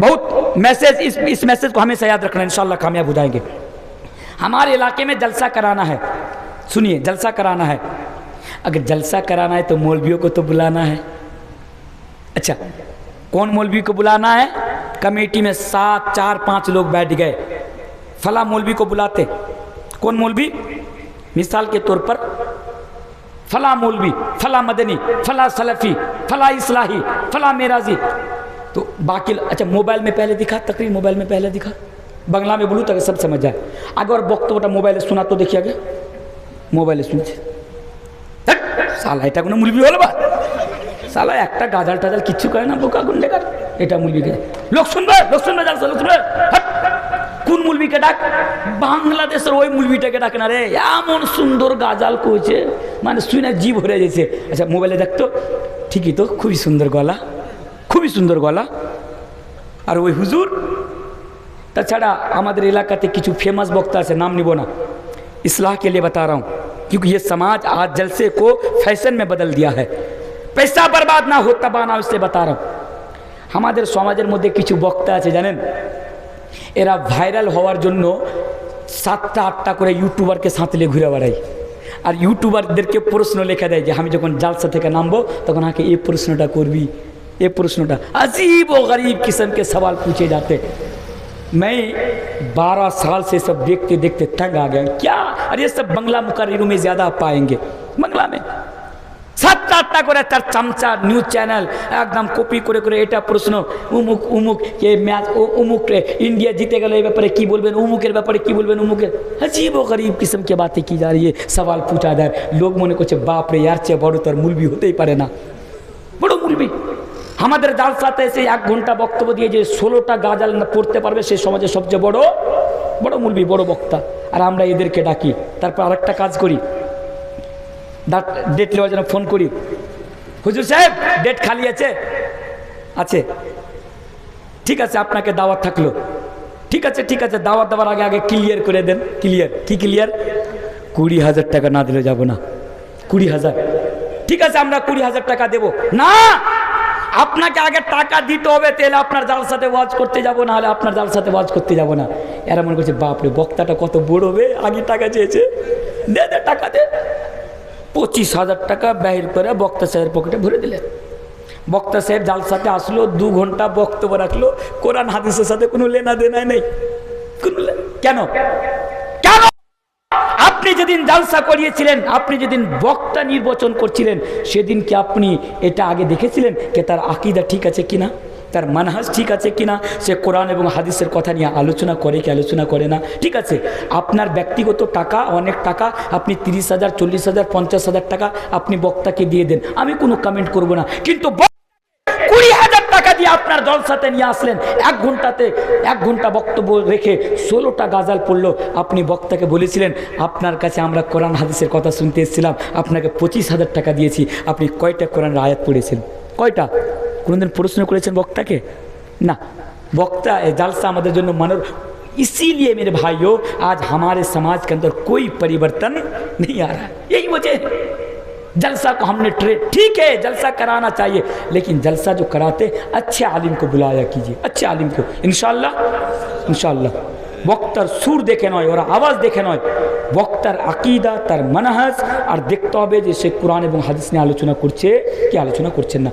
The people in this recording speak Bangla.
بہت میسیج اس میسیج کو ہمیں سے یاد رکھنا ہے انشاءاللہ کامیاب ہو جائیں گے۔ ہمارے علاقے میں جلسہ کرانا ہے۔ سنیے، جلسہ کرانا ہے۔ اگر جلسہ کرانا ہے تو مولویوں کو تو بلانا ہے۔ اچھا کون مولوی کو بلانا ہے؟ کمیٹی میں سات، چار، پانچ لوگ بیٹھ گئے۔ فلا مولوی کو بلاتے۔ کون مولوی؟ مثال کے طور پر فلا مولوی فلا مدنی فلا سلفی فلا اصلاحی فلا میرازی तो बाकी अच्छा मोबाइल में पहले दिखा तकरीर मोबाइल में पहले दिखा বাংলা में बोलूँ ताकि सब समझ जाए আগে ওর বক্তব্যটা মোবাইলে শোনা তো দেখি আগে মোবাইলে শুনছে ধ্যাৎ, শালা এটা কোনো মুলবি হলো বা শালা একটা গাজাল টাজাল কিচ্ছু করে না বোকা গুন্ডেকার এটা মুলবিকে লোক শুনবে লোক শুনবে যাচ্ছে লোক শুনবে হাট! কোন মুলবিকে ডাক বাংলাদেশের ওই মুলবিটাকে ডাকে না রে এমন সুন্দর গাজাল কইছে মানে শুনে জীব হয়ে গেছে আচ্ছা মোবাইলে দেখতো ঠিকই তো খুবই সুন্দর গলা খুবই সুন্দর গলা। আর ওই হুজুর, তাছাড়া আমাদের এলাকাতে কিছু ফেমাস বক্তা আছে, নাম নিব না। ইসলাহকে লিয়ে लिए बता रहा हूँ সমাজ আজ জলসে কো ফ্যাশন মে বদল দিয়া बदल दिया বরবাদ না बर्बाद ना না तबा ना इसलिए আমাদের সমাজের মধ্যে কিছু বক্তা আছে, জানেন? এরা ভাইরাল হওয়ার জন্য সাতটা, আটটা করে ইউটিউবারকে সাঁতলে ঘুরে বেড়াই আর ইউটিউবারদেরকে প্রশ্ন লেখা দেয় যে, আমি যখন জালসা থেকে নামবো, তখন আমাকে এই প্রশ্নটা করবি। یہ پرسن اٹھا۔ عجیب و غریب قسم کے سوال پوچھے جاتے۔ میں بارہ سال سے سب دیکھتے دیکھتے تنگ آ گیا۔ کیا؟ ارے سب بنگلہ مقرروں میں زیادہ پائیں گے۔ بنگلہ میں۔ সাতটা আটটা عجیب و غریب قسم کے باتیں کی جا رہی ہے سوال پوچھا جائے لوگ মনে করছে বাপ রে ইয়ার চেয়ে বড় তার মুলবি হতেই পারে না আমাদের জালসাতে এসে এক ঘণ্টা বক্তব্য দিয়ে যে ষোলোটা গাজাল পড়তে পারবে, সে সমাজের সবচেয়ে বড় বড় মুলবি বড় বক্তা। আর আমরা এদেরকে ডাকি। তারপর আরেকটা কাজ করি। ডেট নেওয়ার জন্য ফোন করি। হুজুর সাহেব ডেট খালি আছে? আছে। ঠিক আছে, আপনাকে দাওয়াত থাকল। ঠিক আছে ঠিক আছে, দাওয়াত দেওয়ার আগে আগে ক্লিয়ার করে দেন। ক্লিয়ার কি ক্লিয়ার কুড়ি হাজার টাকা না দিলে যাব না। কুড়ি হাজার। ঠিক আছে, আমরা কুড়ি হাজার টাকা দেব। না! আপনাকে আগে টাকা দিতে হবে, তাহলে আপনার জালসাতে ওয়াজ করতে যাব না হলে আপনার জালসাতে ওয়াজ করতে যাব না। এরা মনে করছে বাপরে বক্তাটা কত বড় হবে আগে টাকা চেয়েছে। দে দে টাকা দে। পঁচিশ হাজার টাকা ব্যয় করে বক্তা সাহেবের পকেটে ভরে দিলেন। বক্তা সাহেব জালসাতে আসলো, দু ঘণ্টা বক্তব্য রাখল, কোরআন হাদিসের সাথে কোনো লেনা দেনা নেই। কোনো কেন? কেন? যেদিন জালসা করিয়েছিলেন। আপনি যেদিন বক্তা নির্বাচন করছিলেন, সেদিন কি আপনি এটা আগে দেখেছিলেন কে তার আকিদা ঠিক আছে কিনা? তার মানহাজ ঠিক আছে কিনা? সে কোরআন এবং হাদিসের কথা নিয়ে আলোচনা করে কি আলোচনা করে না? ঠিক আছে, আপনার ব্যক্তিগত টাকা, অনেক টাকা, আপনি তিরিশ হাজার, চল্লিশ হাজার, পঞ্চাশ হাজার টাকা আপনি বক্তাকে দিয়ে দেন। আমি কোনো কমেন্ট করব না। কিন্তু বক- কুড়ি হাজার টাকা দিয়ে আপনার জলসাতে নিয়ে আসলেন এক ঘন্টাতে এক ঘন্টা বক্তব্য রেখে ষোলোটা গাজাল পড়লো আপনি বক্তাকে বলেছিলেন আপনার কাছে আমরা কোরআন হাদিসের কথা শুনতে এসেছিলাম আপনাকে পঁচিশ হাজার টাকা দিয়েছি আপনি কয়টা কোরআনের আয়াত পড়েছেন কয়টা কোনোদিন প্রশ্ন করেছেন বক্তাকে না বক্তা ए जालसा আমাদের জন্য মানব इसीलिए मेरे भाइयों आज हमारे समाज के अंदर कोई परिवर्तन नहीं आ रहा है यही वजह है جلسہ کو ہم نے ٹرے ٹھیک ہے، جلسہ کرانا چاہیے۔ لیکن جلسہ جو کراتے، اچھے عالم کو بلایا کیجیے، اچھے عالم کو۔ انشاءاللہ انشاءاللہ۔ وقتر سور دیکھے نوئے اور آواز دیکھے نوئے وقتر عقیدہ تر منحض اور دیکھتا ہوئے جیسے قرآن এবং হাদিস নিয়ে کرچے، کیا آلو আলোচনা کرچے نہ